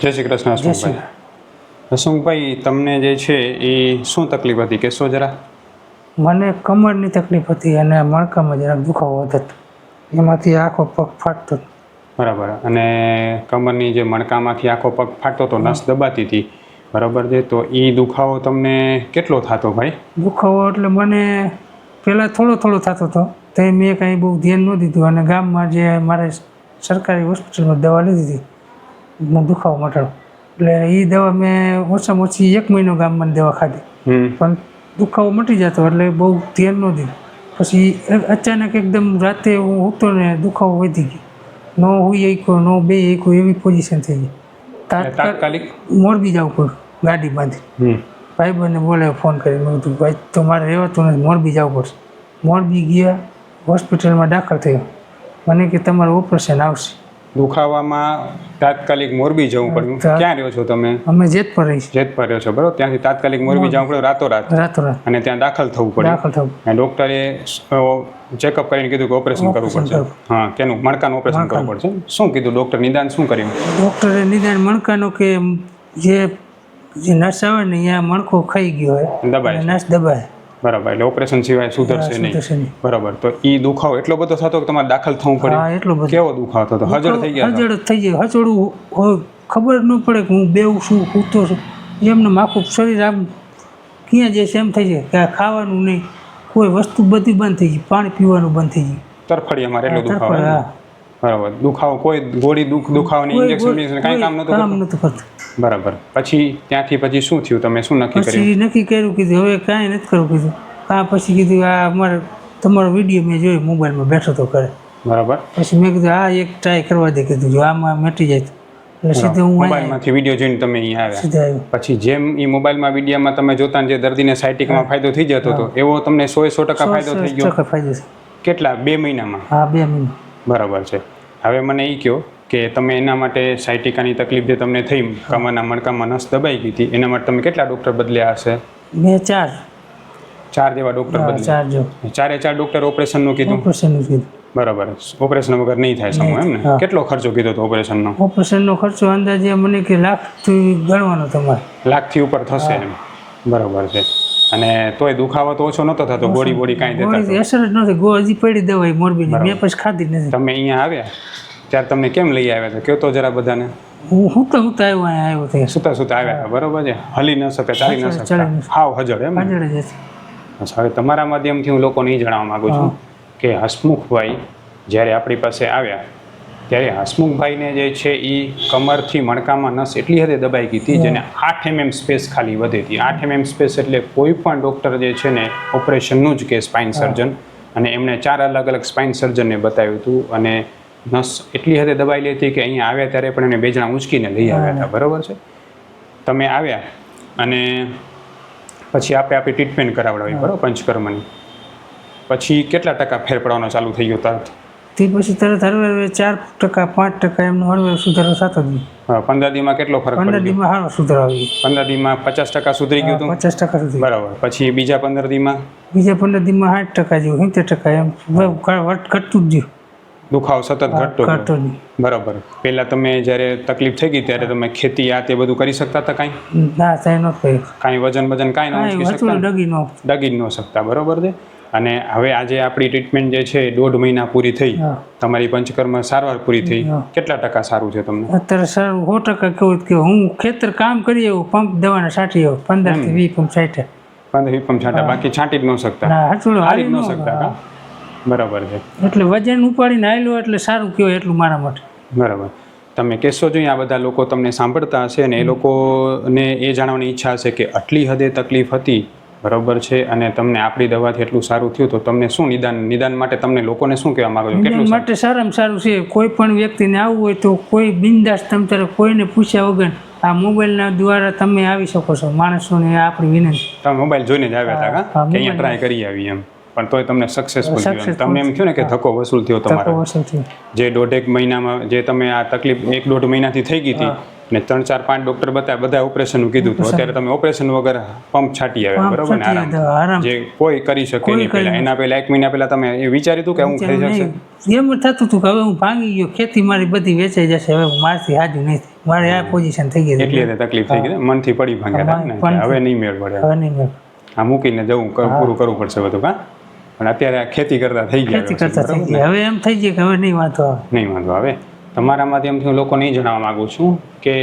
જય શ્રી કૃષ્ણ હસમુખભાઈ હસમુખભાઈ તમને જે છે એ શું તકલીફ હતી? કહેશો જરા. મને કમરની તકલીફ હતી અને મણકામાં જરાક દુખાવો હતો. એમાંથી આખો પગ ફાટતો બરાબર. અને કમરની જે મણકામાંથી આખો પગ ફાટતો તો નસ દબાતી હતી. બરાબર છે? તો એ દુખાવો તમને કેટલો થતો ભાઈ? દુખાવો એટલે મને પહેલાં થોડો થોડો થતો હતો. તો મેં કાંઈ બહુ ધ્યાન ન દીધું અને ગામમાં જે મારે સરકારી હોસ્પિટલમાં દવા લીધી હતી દુખાવો મટાડો. એટલે એ દવા મેં ઓછામાં ઓછી એક મહિનો ગામમાં દવા ખાધી. પણ દુખાવો મટી જતો એટલે બહુ ધ્યાન ન દીધું. પછી અચાનક એકદમ રાતે હું ઉઠતો ને દુખાવો વધી ગયો. નો હુઈ એકો નો બે શક્યો એવી પોઝિશન થઈ ગઈ. તાત્કાલિક મોરબી જવું પડ્યું ગાડી બાંધી. ભાઈબંધને બોલાવ્યો ફોન કરી મેં કીધું ભાઈ તો મારે રહેવાતું નથી મોરબી જવું પડશે. મોરબી ગયા હોસ્પિટલમાં દાખલ થયો. મને કે તમારું ઓપરેશન આવશે. દુખાવામાં તાત્કાલિક મોરબી જવું પડ્યું. ક્યાં રહ્યો છો તમે? અમે જેતપુર રહી જેત પર રહ્યો છો બરોબર? ત્યાંથી તાત્કાલિક મોરબી જવું પડ્યું રાતોરાત? રાતોરાત. અને ત્યાં દાખલ થવું પડ્યું? દાખલ થવું અને ડોક્ટરે ચેકઅપ કરીને કીધું કે ઓપરેશન કરવું પડશે. હા કેનું? મણકાનું ઓપરેશન કરવું પડશે. શું કીધું ડૉક્ટર? નિદાન શું કર્યું? ડોક્ટરે નિદાન મણકાનું કે જે જે નસ આવે ને અહીંયા મણકો ખાઈ ગયો હોય. દબાય નસ દબાય. બરાબર એટલે ઓપરેશન સિવાય સુધરશે નહીં. બરાબર તો એ દુખાવો એટલો બધો થતો કે તમારે દાખલ થવું પડે? એટલો બધો. કેવો દુખાવો થતો? હજળ થઈ ગયા હજળ થઈ જાય હજળું ખબર ન પડે કે હું બેવું છું સૂતો છું. એમને માખું શરીર આમ ક્યાં જાય છે એમ થઈ જાય. કે આ ખાવાનું નહીં. કોઈ વસ્તુ બધી બંધ થઈ ગઈ. પાણી પીવાનું બંધ થઈ ગયું. તરફડિયામાં એટલો દુખાવો. તરફડ. બરાબર. દુખાવો કોઈ ગોળી દુખ દુખાવાની ઇન્જેક્શન કાંઈ કામ નહોતું કામ નહોતું કરતું બરાબર. પછી ત્યાંથી પછી શું થયું તમે? શું નક્કી કર્યું? પછી નક્કી કર્યું કીધું હવે કાંઈ નથી કરવું કીધું. આ પછી કીધું આ અમારે તમારો વીડિયો મેં જોયો મોબાઈલમાં બેઠો તો કરે બરાબર. પછી મેં કીધું આ એક ટ્રાય કરવા દે કીધું. જો આમાં મટી જાય એટલે સીધું હું મોબાઈલમાંથી વીડિયો જોઈને તમે અહીંયા આવ્યા. સીધા પછી જેમ એ મોબાઈલમાં વિડીયોમાં તમે જોતા ને જે દર્દીને સાયટિકમાં ફાયદો થઈ જતો હતો એવો તમને સો સો ટકા ફાયદો થઈ ગયો. ફાયદો કેટલા? બે મહિનામાં? હા બે મહિના. બરાબર છે. હવે મને એ કહો કે તમે એના માટે સાયટિકાની તકલીફ જે તમને થઈ કમાના મણકામાં નસ દબાઈ ગઈ હતી એના માટે તમે કેટલા ડૉક્ટર બદલ્યા હશે? મેં ચાર. ચાર જેવા ડૉક્ટર બદલ્યા? ચાર જો. ચારે ચાર ડૉક્ટર ઓપરેશનનું કીધું? ઓપરેશનનું કીધું. બરાબર. ઓપરેશન વગર નહીં થાય સમૂહ એમ ને? કેટલો ખર્ચો કીધો હતો ઓપરેશનનો? ઓપરેશનનો ખર્ચો અંદાજે મને કે લાખથી ગણવાનો તમારે. લાખથી ઉપર થશે એમ. બરાબર છે. અને તોય દુખાવો તો ઓછો નતો થતો ગોળી ગોળી કાંઈ દેતા અસર જ નથી ગો હજી પડી દવાઈ મોરબીની. મેં પછી ખાધી નથી. તમે અહીંયા આવ્યા? ત્યારે તમને કેમ લઈ આવ્યા હતા? કયો તો જરા બધાને. હું સુતા સુતા આવ્યો અહીંયા આવ્યો ત્યાં સુતા સુતા આવ્યા હતા. બરોબર છે. હલી ન શકે ચાલી ન શકે. હાવ હજળ એમ હતી. હવે તમારા માધ્યમથી હું લોકોને એ જણાવવા માગું છું કે હસમુખભાઈ જ્યારે આપણી પાસે આવ્યા ત્યારે હસમુખભાઈને જે છે એ કમરથી મણકામાં નસ એટલી હદે દબાઈ ગઈ હતી જેને આઠ એમએમ સ્પેસ ખાલી વધે હતી. આઠ એમએમ સ્પેસ એટલે કોઈ પણ ડૉક્ટર જે છે ને ઓપરેશનનું જ કે સ્પાઇન સર્જન. અને એમણે ચાર અલગ અલગ સ્પાઇન સર્જનને બતાવ્યું હતું અને નસ એટલી હદે દબાયેલી હતી કે અહીંયા આવ્યા ત્યારે પણ એને બેજણા ઉંચકીને લઈ આવ્યા હતા. બરાબર છે? તમે આવ્યા અને પછી આપણે આપણી ટ્રીટમેન્ટ કરાવડાવી બરાબર? પંચકર્મની. પછી કેટલા ટકા ફેર પડવાનો ચાલુ થઈ ગયો? તરત તે પછી તરત હળવે ચાર ટકા પાંચ ટકા એમનો હળવે સુધારો થતો ગયો. પંદર દીમાં કેટલો ફરક પંદર દીમાં સારો સુધારો આવી પંદર દીમાં પચાસ ટકા સુધરી ગયું ગયો હતું? પચાસ ટકા સુધી બરાબર. પછી બીજા પંદર દીમાં? બીજા પંદર દીમાં સાઠ ટકા જેવું સિત્તેર ટકા એમ. ઘટતું જ દુખાવો સતત ઘટતો ગયો. બરાબર. પહેલાં તમે જ્યારે તકલીફ થઈ ગઈ ત્યારે તમે ખેતી આ તે બધું કરી શકતા હતા કાંઈ? ના થાય ન કર્યું. કાંઈ વજન વજન કાંઈ ન કાંઈ ડગી ન ડગી જ ન શકતા. બરાબર છે? અને હવે આજે આપણી ટ્રીટમેન્ટ જે છે દોઢ મહિના પૂરી થઈ. તમારી પંચકર્મ સારવાર પૂરી થઈ. કેટલા ટકા સારું છે તમને? અત્યારે સારું સો ટકા કેવું કે હું ખેતર કામ કરી એવું પંપ દવાને છાંટી આવું પંદરથી વીસ પંપ છાંટે. પંદર વીપમ છાંટા બાકી છાંટી જ ન શકતા. ન ન શકતા બરાબર છે. એટલે વજન ઉપાડીને આવેલું એટલે સારું કહેવાય એટલું મારા માટે. બરાબર. તમે કહેશો જોઈએ આ બધા લોકો તમને સાંભળતા હશે અને એ લોકોને એ જાણવાની ઈચ્છા હશે કે આટલી હદે તકલીફ હતી બરાબર છે? અને તમને આપણી દવાથી એટલું સારું થયું તો તમને શું નિદાન નિદાન માટે તમને લોકોને શું કહેવા માંગો છો? કેટલું માટે સારામાં સારું છે. કોઈ પણ વ્યક્તિને આવવું હોય તો કોઈ બિંદાસ તમે તારે કોઈને પૂછ્યા વગર આ મોબાઈલના દ્વારા તમે આવી શકો છો. માણસોને આપણી વિનંતી. તમે મોબાઈલ જોઈને જ આવ્યા હતા કા? અહીંયા ટ્રાય કરી આવી એમ. પણ તોય તમને સક્સેસફુલ થયું એમ. Successful તમને એમ થયું ને કે ધક્કો વસૂલ થયો તમારો. જે દોઢેક મહિનામાં જે તમે આ તકલીફ એક દોઢ મહિનાથી થઈ ગઈ હતી ને ત્રણ ચાર પાંચ ડોક્ટર બતાવ્યા બધા ઓપરેશનનું કીધું હતું. અત્યારે તમે ઓપરેશન વગર પંપ છાટી આવે બરોબર ને? આરામ. જે કોઈ કરી શકે નહીં પહેલા. એના પહેલા એક મહિના પહેલા તમે એ વિચાર્યું હતું કે હું થઈ જશે એમ થતું હતું કે હવે હું ભાંગી ગયો. ખેતી મારી બધી વેચાઈ જશે. હવે મારથી હાજુ નહીં મારે આ પોઝિશન થઈ ગઈ. એટલી તકલીફ થઈ ગઈ મનથી પડી ભાંગ્યા હવે નહીં મેળ પડે. હવે નહીં મેળ. આ મૂકીને જવું પૂરું કરવું પડશે બધું કા પણ અત્યારે આ ખેતી કરતા થઈ? ગયા. હવે એમ થઈ ગયું કે હવે નહીં વાંધો આવે. નહીં વાંધો આવે. તમારા માધ્યમથી હું લોકોને એ જણાવવા માંગુ છું કે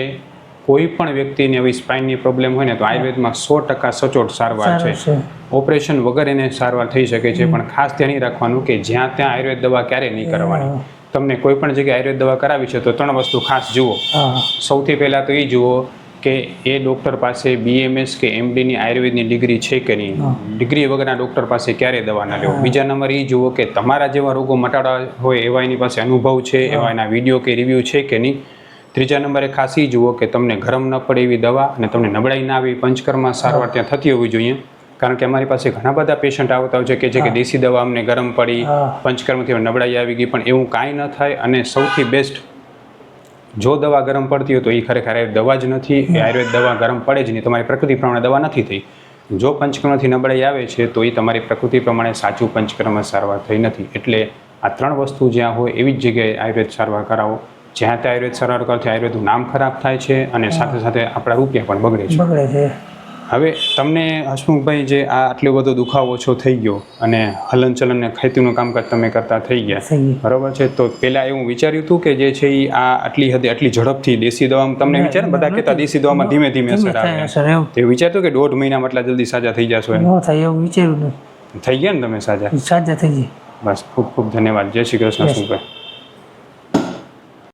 કોઈ પણ વ્યક્તિને આવી સ્પાઇનની પ્રોબ્લેમ હોય ને તો આયુર્વેદમાં સો ટકા સચોટ સારવાર છે. ઓપરેશન વગર એને સારવાર થઈ શકે છે પણ ખાસ ધ્યાન રાખવાનું કે જ્યાં ત્યાં આયુર્વેદ દવા ક્યારે નહીં કરવાની. તમને કોઈ પણ જગ્યાએ આયુર્વેદ દવા કરાવી છે તો ત્રણ વસ્તુ ખાસ જુઓ. સૌથી પહેલાં તો એ જુઓ કે એ ડૉક્ટર પાસે બીએમએસ કે એમડીની આયુર્વેદની ડિગ્રી છે કે નહીં? ડિગ્રી વગરના ડૉક્ટર પાસે ક્યારે દવા ના લેવો? બીજા નંબર એ જુઓ કે તમારા જેવા રોગો મટાડવા હોય એવા એની પાસે અનુભવ છે એવા એના વીડિયો કે રિવ્યૂ છે કે નહીં? ત્રીજા નંબરે ખાસ એ જુઓ કે તમને ગરમ ન પડે એવી દવા અને તમને નબળાઈ ના આવી પંચકર્મા સારવાર ત્યાં થતી હોવી જોઈએ. કારણ કે અમારી પાસે ઘણા બધા પેશન્ટ આવતા હોય છે કે જે કે દેશી દવા અમને ગરમ પડી. પંચકર્મથી નબળાઈ આવી ગઈ પણ એવું કાંઈ ન થાય અને સૌથી બેસ્ટ જો દવા ગરમ પડતી હોય તો એ ખરેખર દવા જ નથી, એ આયુર્વેદ દવા ગરમ પડે જ નહીં. તમારી પ્રકૃતિ પ્રમાણે દવા નથી થઈ. જો પંચકર્મથી નબળાઈ આવે છે, તો એ તમારી પ્રકૃતિ પ્રમાણે સાચું પંચકર્મ સારવાર થઈ નથી. એટલે આ ત્રણ વસ્તુ જ્યાં હોય એવી જ જગ્યાએ આયુર્વેદ સારવાર કરાવો. જ્યાં ત્યાં આયુર્વેદ સારવાર કરવાથી આયુર્વેદનું નામ ખરાબ થાય છે અને સાથે સાથે આપણા રૂપિયા પણ બગડે છે. બગડે છે. હવે તમને હસમુખભાઈ જે આ આટલો બધો દુખાવો ઓછો થઈ ગયો અને હલનચલન ને ખેતીનું કામકાજ તમે કરતા થઈ ગયા બરોબર છે? તો પેલા એવું વિચાર્યું હતું કે જે છે એ આ આટલી હદે આટલી ઝડપથી દેશી દવામાં તમને વિચાર બધા કહેતા દેશી દવામાં ધીમે ધીમે અસર આવે. તે વિચારતો કે દોઢ મહિનામાં આટલા જલ્દી સાજા થઈ જશો એમ? થાય એવું વિચાર્યું થઈ ગયા ને તમે સાજા? સાજા થઈ ગયા બસ ખૂબ ખૂબ ધન્યવાદ. જય શ્રી કૃષ્ણ હસમુખભાઈ.